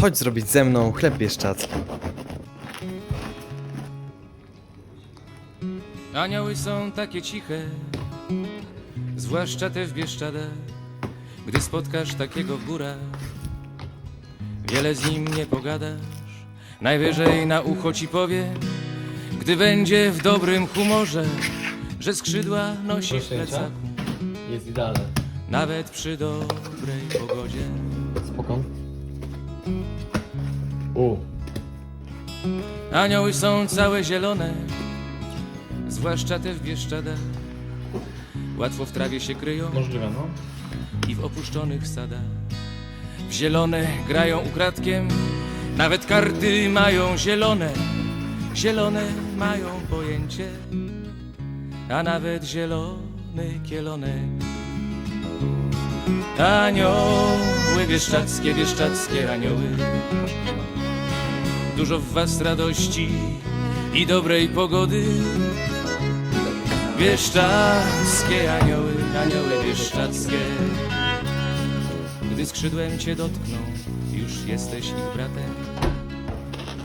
Chodź zrobić ze mną chleb bieszczacki. Anioły są takie ciche, zwłaszcza te w Bieszczadach. Gdy spotkasz takiego w górach, wiele z nim nie pogadasz. Najwyżej na ucho ci powie, gdy będzie w dobrym humorze, że skrzydła nosi w plecaku, Jest idealne. nawet przy dobrej pogodzie. Spoko. Anioły są całe zielone, zwłaszcza te w Bieszczadach. Łatwo w trawie się kryją. Możliwe, no. i w opuszczonych sadach. W zielone grają ukradkiem, nawet karty mają zielone. Zielone mają pojęcie, a nawet zielony kielonek. Anioły wieszczackie, wieszczackie anioły. Dużo w was radości i dobrej pogody. Wieszczackie anioły, anioły wieszczackie. Gdy skrzydłem cię dotkną, już jesteś ich bratem.